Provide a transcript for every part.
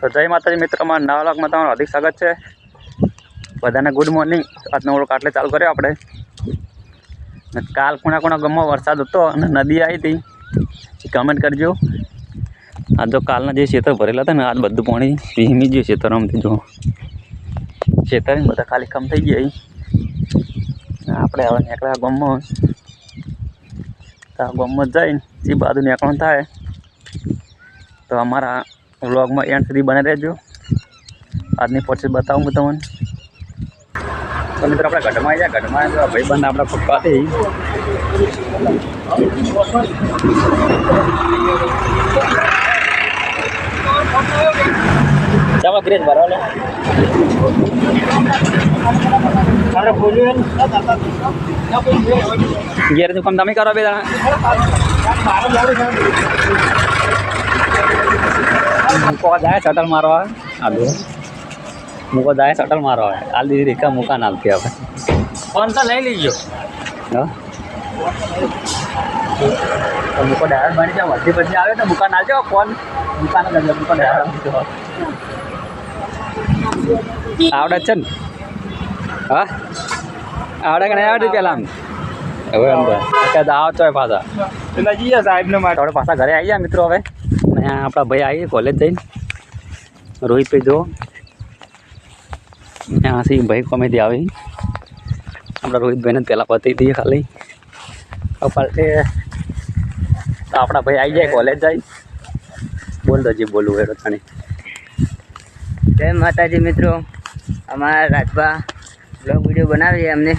તો જય માતાજી મિત્રોમાં નવા લાખમાં તમારું હાર્દિક સ્વાગત છે. બધાને ગુડ મોર્નિંગ આજનો ઓળખ આટલે ચાલુ કર્યો આપણે. કાલ ખૂણા ખૂણા ગામમાં વરસાદ હતો અને નદી આવી હતી. કમેન્ટ કરજો. આ જો કાલના જે ખેતર ભરેલા હતા ને આજ બધું પાણી ભીમી ગયું ખેતર આમથી જો ખેતર બધા ખાલી કમ થઈ ગયા આપણે હવે નીકળ્યા ગામમાં તો ગામમાં જઈને એ બાજુ નીકળવાનું થાય. તો અમારા વ્લોગમાં એન્ડ સુધી બને રહેજો આજની પછી બતાવું હું તમને તો મિત્રો આપણે ગઢમાં આવી જાય ગઢમાં તો ભાઈ બંધ આપણા પપ્પાથી ચાલો ગ્રેજ ભરવા લો ઘેરનું કામ તમે કરો બે જણા મૂકો જાય શટલ મારવા. આલુ મૂકો જાય શટલ મારવા. હાલ દીધી રીકા મૂકા નાલતી આપણે ફોન તો લઈ લીજો. હા? તો મૂકો ડાયરેક્ટ બની જાવ વધી પછી આવે તો મુકાન નાલજો ફોન. મૂકા ના મૂકો ડાયરેક્ટ આવડે છે ને? હા? આવડે કે નહીં આવડે પેલા હવે એમ હોય આવો પાછા. પેલા જઈએ સાહેબ ને પાછા ઘરે આવી ગયા મિત્રો હવે. અને આપણા ભાઈ આવીએ કોલેજ જઈને. રોહિત ભાઈ જો ત્યાંથી ભાઈ કોમેથી આવી. આપણા રોહિતભાઈને પહેલાં પતી દઈએ ખાલી. હવે તો આપણા ભાઈ આવી જાય કોલેજ જાય. બોલ દોજી બોલવું હોય તને જય માતાજી મિત્રો. અમારા રાજભા બ્લોગ વીડિયો બનાવીએ અમને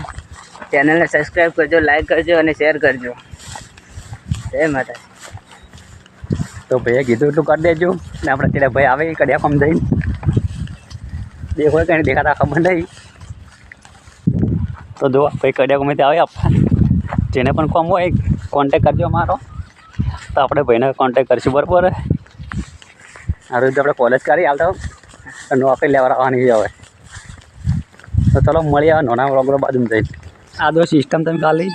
ચેનલને સબસ્ક્રાઈબ કરજો લાઈક કરજો અને શેર કરજો. જય માતાજી. તો ભાઈએ કીધું એટલું કરી દેજો. ને આપણે ત્યારે ભાઈ આવે કડિયા ફોર્મ જઈને. દેખો કંઈ દેખાતા ખબર નહીં. તો જો, ભાઈ કડિયા ગમે ત્યાં આવે આપવા જેને પણ કોમ હોય કોન્ટેક કરજો અમારો તો આપણે ભાઈને કોન્ટેક કરીશું, બરાબર? આ રીતે આપણે કોલેજ કરી હાલતા નોકરી લેવા આવવાની છે હવે. તો ચલો, મળીએ નાના વ્લોગરો બાજુમાં જઈને. આ દો સિસ્ટમ તમે ખાલી.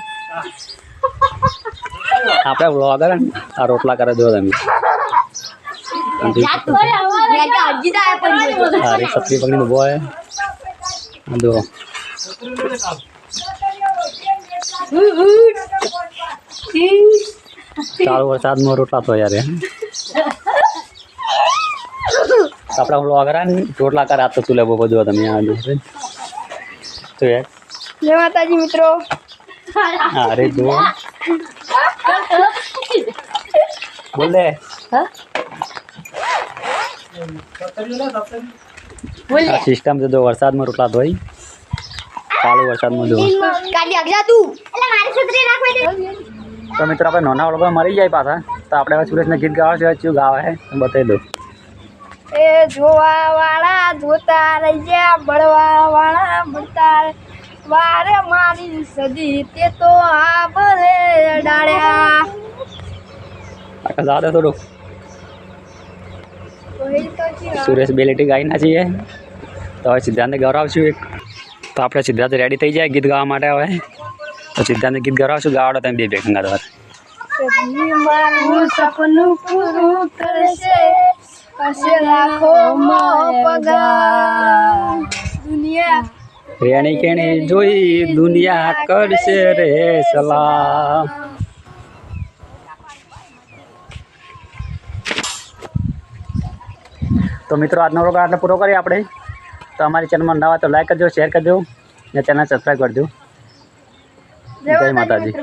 આપણે વ્લોગર ને આ રોટલા કરે જો તમે સારી સત્રી પકડીને ઊભો આ જો ચાલુ વરસાદમાં રોટલા તો યાર આપણા વ્લોગર ને રોટલા કરે આ તો ચૂલે બહુ બધું તમે આ તો યાર. જય માતાજી મિત્રો. અરે જો બોલ. આ સિસ્ટમ છે જો વરસાદમાં રોટલા ધોઈ ચાલુ વરસાદમાં ધોઈ કાલી આગજા તું. એટલે મારી છત્રી રાખવા દે. તો મિત્રો આપણે નાના લોકો મરી જાય પાછા. તો આપણે હવે સુરેશને ગીત ગાવા છે ચું ગાવા હે બતાવી દો. એ જોવા વાળા જોતા રહી ગયા બળવા વાળા રહે. વારે મારી સદી તે તો આ ભલે ડાળ્યા જવા. થોડું. સુરેશ બે લીટી ગાઈ ના છીએ. તો હવે સિદ્ધાંતને ગૌરાવશું એક. તો આપણે સિદ્ધાંત રેડી થઈ જાય ગીત ગાવા માટે હવે. તો સિદ્ધાંતને ગીત ગૌરાવશું ગાવાડો તમે બે ભેગા તમારે મારું સપનું પૂરું કરશે. હશે લાખો પગાર. દુનિયા રેણી કેણી જોઈ દુનિયા કરશે રે સલામ તો મિત્રો આજનો રોગ આટલો પૂરો કરીએ આપણે. તો અમારી ચેનલમાં નવા તો લાઈક કરજો શેર કરજો ને ચેનલ સબસ્ક્રાઈબ કરજો. જય માતાજી.